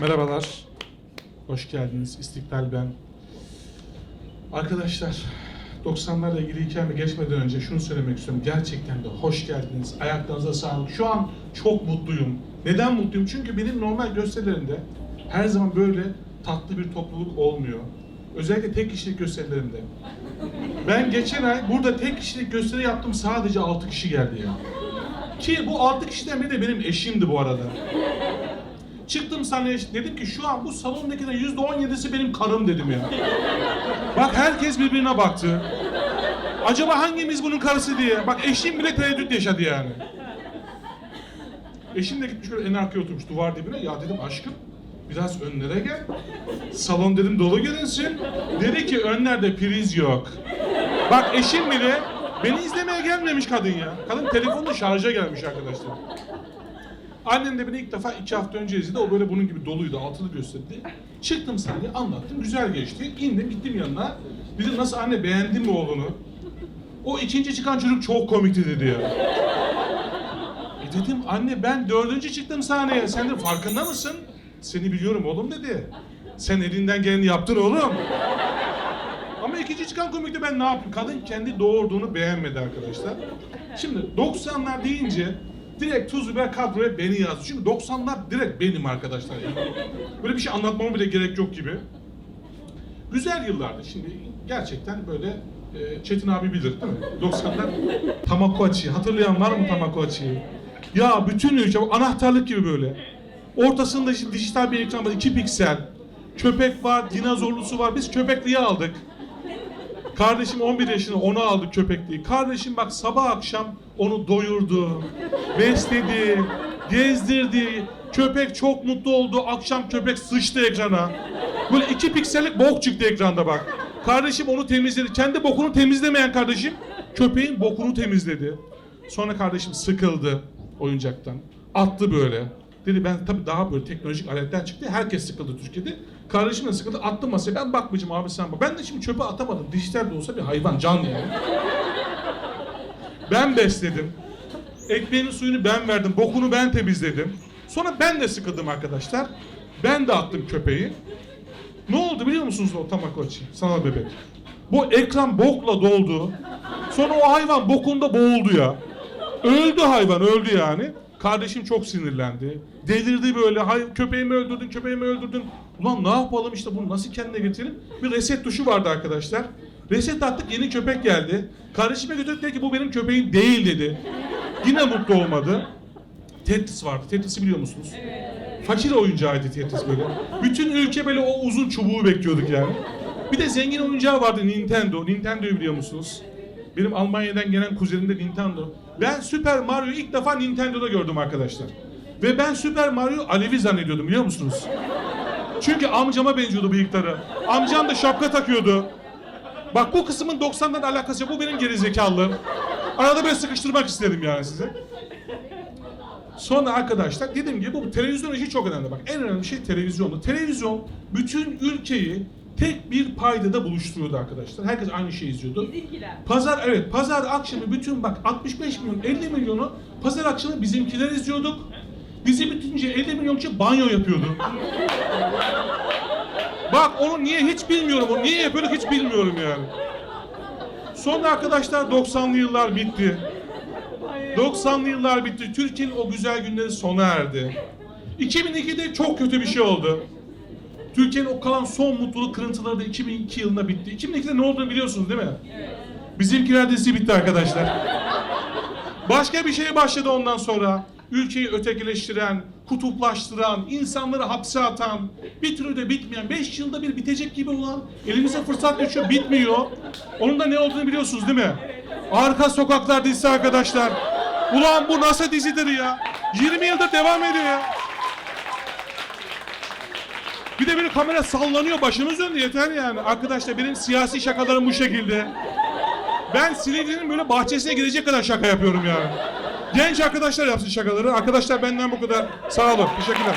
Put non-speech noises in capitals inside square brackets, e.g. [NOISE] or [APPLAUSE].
Merhabalar. Hoş geldiniz. İstiklal ben. Arkadaşlar 90'larla ilgili hikayeme geçmeden önce şunu söylemek istiyorum. Gerçekten de hoş geldiniz. Ayaklarınıza sağlık. Şu an çok mutluyum. Neden mutluyum? Çünkü benim normal gösterilerimde her zaman böyle tatlı bir topluluk olmuyor. Özellikle tek kişilik gösterilerimde. Ben geçen ay burada tek kişilik gösteri yaptım. Sadece 6 kişi geldi ya. Ki bu 6 kişiden biri de benim eşimdi bu arada. Çıktım sahneye dedim ki şu an bu salondakilerin yüzde on yedisi benim karım dedim ya. Bak herkes birbirine baktı. Acaba hangimiz bunun karısı diye. Bak eşim bile tereddüt yaşadı yani. Eşim de gitmiş böyle en arkaya oturmuş duvar dibine. Ya dedim aşkım biraz önlere gel. Salon dedim dolu görünsün. Dedi ki önlerde priz yok. Bak eşim bile beni izlemeye gelmemiş kadın ya. Kadın telefonla şarja gelmiş arkadaşlar. Annem de beni ilk defa iki hafta önce izledi. O böyle bunun gibi doluydu, altılı gösterdi. Çıktım sahneye anlattım, güzel geçti. İndim gittim yanına. Dedim nasıl anne beğendin mi oğlunu? O ikinci çıkan çocuk çok komikti dedi ya. E dedim anne ben dördüncü çıktım sahneye. Sen de farkında mısın? Seni biliyorum oğlum dedi. Sen elinden geleni yaptın oğlum. Ama ikinci çıkan komikti ben ne yapayım? Kadın kendi doğurduğunu beğenmedi arkadaşlar. Şimdi 90'lar deyince direkt tuz biber kadroya beni yazdı. Çünkü 90'lar direkt benim arkadaşlar. Yani böyle bir şey anlatmama bile gerek yok gibi. Güzel yıllardı. Şimdi gerçekten böyle e, Çetin abi bilir değil mi? 90'lar Tamagotchi. Hatırlayan var mı Tamagotchi'yi? Ya bütün ülke anahtarlık gibi böyle. Ortasında işte dijital bir ekran var 2 piksel. Köpek var, dinozorlusu var. Biz köpekliği aldık. Kardeşim 11 yaşında onu aldı köpekliği. Kardeşim bak sabah akşam onu doyurdu, besledi, gezdirdi. Köpek çok mutlu oldu. Akşam köpek sıçtı ekrana. Böyle iki piksellik bok çıktı ekranda bak. Kardeşim onu temizledi. Kendi bokunu temizlemeyen kardeşim köpeğin bokunu temizledi. Sonra kardeşim sıkıldı oyuncaktan. Attı böyle. Dedi ben tabii daha böyle teknolojik aletler çıktı. Herkes sıkıldı Türkiye'de. Kardeşim de sıkıldı. Attı masaya. Ben bakmayacağım abi sen bak. Ben de şimdi çöpe atamadım. Dijital de olsa bir hayvan. Can yani. Ben besledim. Ekmeğinin suyunu ben verdim. Bokunu ben temizledim. Sonra ben de sıkıldım arkadaşlar. Ben de attım köpeği. Ne oldu biliyor musunuz o Tamagotchi? Sana bebek. Bu ekran bokla doldu. Sonra o hayvan bokunda boğuldu ya. Öldü hayvan öldü yani. Kardeşim çok sinirlendi. Delirdi böyle. Hay köpeğimi öldürdün, köpeğimi öldürdün. Ulan ne yapalım işte bunu nasıl kendine getirelim? Bir reset tuşu vardı arkadaşlar. Reset attık yeni köpek geldi. Kardeşime götürdük dedi ki bu benim köpeğim değil dedi. Yine mutlu olmadı. Tetris vardı. Tetris'i biliyor musunuz? Fakir oyuncağıydı Tetris böyle. Bütün ülke böyle o uzun çubuğu bekliyorduk yani. Bir de zengin oyuncağı vardı Nintendo. Nintendo'yu biliyor musunuz? Benim Almanya'dan gelen kuzenim de Nintendo. Ben Super Mario'yu ilk defa Nintendo'da gördüm arkadaşlar. Ve ben Super Mario Alevi zannediyordum biliyor musunuz? Çünkü amcama benziyordu bıyıkları. Amcam da şapka takıyordu. Bak bu kısmın 90'dan alakası yok. Bu benim gerizekalılığım. Arada böyle sıkıştırmak istedim yani size. Sonra arkadaşlar dediğim gibi bu televizyon işi çok önemli. Bak en önemli şey televizyondu. Televizyon bütün ülkeyi tek bir paydada buluşturuyordu arkadaşlar. Herkes aynı şeyi izliyordu. Bizimkiler. Pazar evet pazar akşamı bütün bak 65 milyon 50 milyonu pazar akşamı bizimkiler izliyorduk. Dizi bitince 50 milyon kişi banyo yapıyordu. [LAUGHS] bak onu niye hiç bilmiyorum. Onu niye yapıyorduk hiç bilmiyorum yani. Sonra arkadaşlar 90'lı yıllar bitti. 90'lı yıllar bitti. Türkiye'nin o güzel günleri sona erdi. 2002'de çok kötü bir şey oldu. Türkiye'nin o kalan son mutluluk kırıntıları da 2002 yılında bitti. 2002'de ne olduğunu biliyorsunuz değil mi? Bizimkiler dizisi bitti arkadaşlar. Başka bir şey başladı ondan sonra. Ülkeyi ötekileştiren, kutuplaştıran, insanları hapse atan, bir türlü de bitmeyen, 5 yılda bir bitecek gibi olan, elimize fırsat geçiyor, bitmiyor. Onun da ne olduğunu biliyorsunuz değil mi? Arka Sokaklar dizisi arkadaşlar. Ulan bu nasıl dizidir ya? 20 yıldır devam ediyor ya. Bir de böyle kamera sallanıyor başımız döndü yeter yani. Arkadaşlar benim siyasi şakalarım bu şekilde. Ben Silivri'nin böyle bahçesine girecek kadar şaka yapıyorum yani. Genç arkadaşlar yapsın şakaları. Arkadaşlar benden bu kadar. Sağ olun. Teşekkürler.